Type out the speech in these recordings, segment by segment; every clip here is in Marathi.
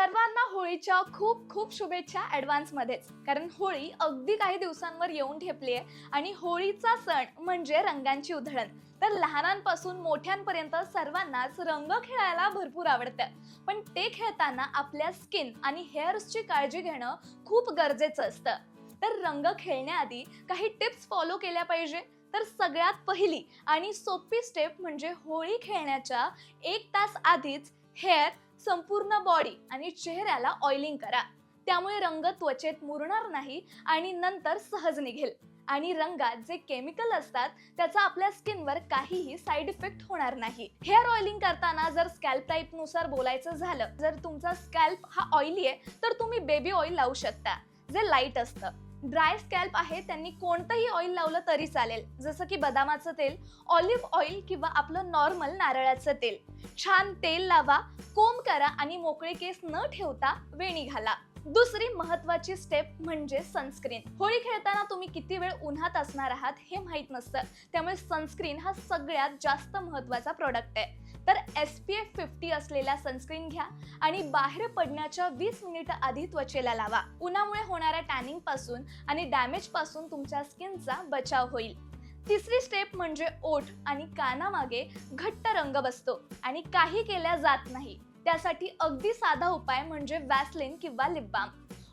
सर्वांना होळीच्या खूप खूप शुभेच्छा ॲडव्हान्समध्येच कारण होळी अगदी काही दिवसांवर येऊन ठेपली आहे आणि होळीचा सण म्हणजे रंगांची उधळण. तर लहानांपासून मोठ्यांपर्यंत सर्वांनाच रंग खेळायला भरपूर आवडतं. पण ते खेळताना आपल्या स्किन आणि हेअर्सची काळजी घेणं खूप गरजेचं असतं. तर रंग खेळण्याआधी काही टिप्स फॉलो केल्या पाहिजे? तर सगळ्यात पहिली आणि सोपी स्टेप म्हणजे होळी खेळण्याच्या एक तास आधीच हेअर संपूर्ण बॉडी आणि चेहऱ्याला ऑइलिंग करा. त्यामुळे रंग त्वचेत मुरणार नाही आणि नंतर सहज निघेल. आणि रंगात जे केमिकल असतात त्याचा आपल्या स्किनवर काहीही साईड इफेक्ट होणार नाही. हेअर ऑइलिंग करताना जर स्कॅल्प टाईपनुसार बोलायचं झालं जर तुमचा स्कॅल्प हा ऑइली आहे तर तुम्ही बेबी ऑइल लावू शकता. जे लाइट असतं. ड्राय स्कॅल्प आहे त्यांनी कोणतंही ऑइल लावलं तरी चालेल. जसं की बदामाचं तेल ऑलिव्ह ऑइल किंवा आपलं नॉर्मल नारळाचं तेल. छान तेल लावा कोंब करा आणि मोकळे केस न ठेवता वेणी घाला. दुसरी महत्वाची स्टेप म्हणजे सनस्क्रीन होळी खेळताना तुम्ही किती वेळ उन्हात असणार आहात हे माहीत नसतं. त्यामुळे सनस्क्रीन हा सगळ्यात जास्त महत्त्वाचा प्रोडक्ट आहे. तर एस पी एफ फिफ्टी असलेला सनस्क्रीन घ्या आणि बाहेर पडण्याच्या वीस मिनिटं आधी त्वचेला लावा. उन्हामुळे होणाऱ्या टॅनिंगपासून आणि डॅमेजपासून तुमच्या स्किनचा बचाव होईल. तिसरी स्टेप म्हणजे ओठ आणि कानामागे घट्ट रंग बसतो आणि काही केल्या जात नाही. त्यासाठी अगदी साधा उपाय म्हणजे वॅसलिन किंवा लिप बाम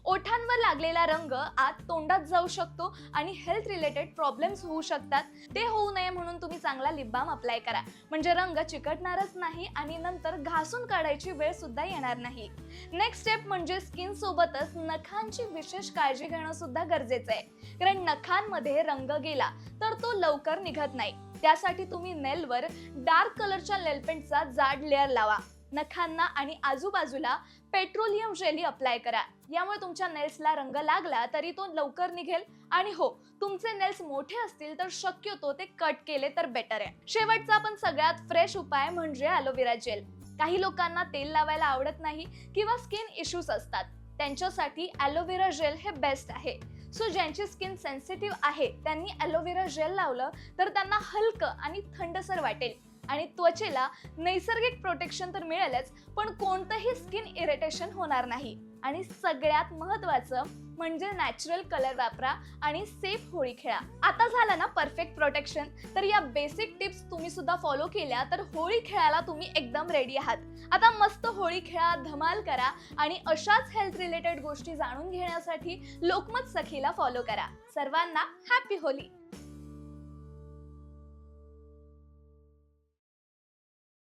ओठांवर लागलेला रंग आत तोंडात जाऊ शकतो आणि हेल्थ रिलेटेड प्रॉब्लेम्स होऊ शकतात. ते होऊ नये म्हणून तुम्ही चांगला लिप बाम अप्लाय करा. म्हणजे रंग चिकटणारच नाही आणि नंतर घासून काढायची वेळ सुद्धा येणार नाही. नेक्स्ट स्टेप म्हणजे स्किन सोबतच नखांची विशेष काळजी घेणं सुद्धा गरजेचं आहे. कारण नखांमध्ये रंग गेला तर तो लवकर निघत नाही. त्यासाठी तुम्ही नेलवर डार्क कलरच्या नेलपेंटचा जाड लेअर लावा. नखांना आणि आजूबाजूला पेट्रोलियम जेली अप्लाय करा. यामुळे तुमच्या नेल्सला रंग लागला तरी तो लवकर निघेल आणि हो तुमचे नेल्स मोठे असतील तर शक्यतो ते कट केले तर बेटर आहे. शेवटचा पण सगळ्यात फ्रेश उपाय म्हणजे अलोवेरा जेल. काही लोकांना तेल लावायला आवडत नाही किंवा स्किन इश्यूज असतात. त्यांच्यासाठी ॲलोवेरा जेल हे बेस्ट आहे. सो ज्यांची स्किन सेन्सिटिव्ह आहे त्यांनी ॲलोवेरा जेल लावलं तर त्यांना हलकं आणि थंडसर वाटेल. आणि त्वचेला नैसर्गिक प्रोटेक्शन तर मिळेलच पण कोणतंही स्किन इरिटेशन होणार नाही. आणि सगळ्यात महत्वाचं म्हणजे नॅचरल कलर वापरा आणि सेफ होळी खेळा. आता झालं ना परफेक्ट प्रोटेक्शन तर या बेसिक टिप्स तुम्ही सुद्धा फॉलो केल्या तर होळी खेळायला तुम्ही एकदम रेडी आहात. आता मस्त होळी खेळा धमाल करा आणि अशाच हेल्थ रिलेटेड गोष्टी जाणून घेण्यासाठी लोकमत सखीला फॉलो करा. सर्वांना हॅपी होली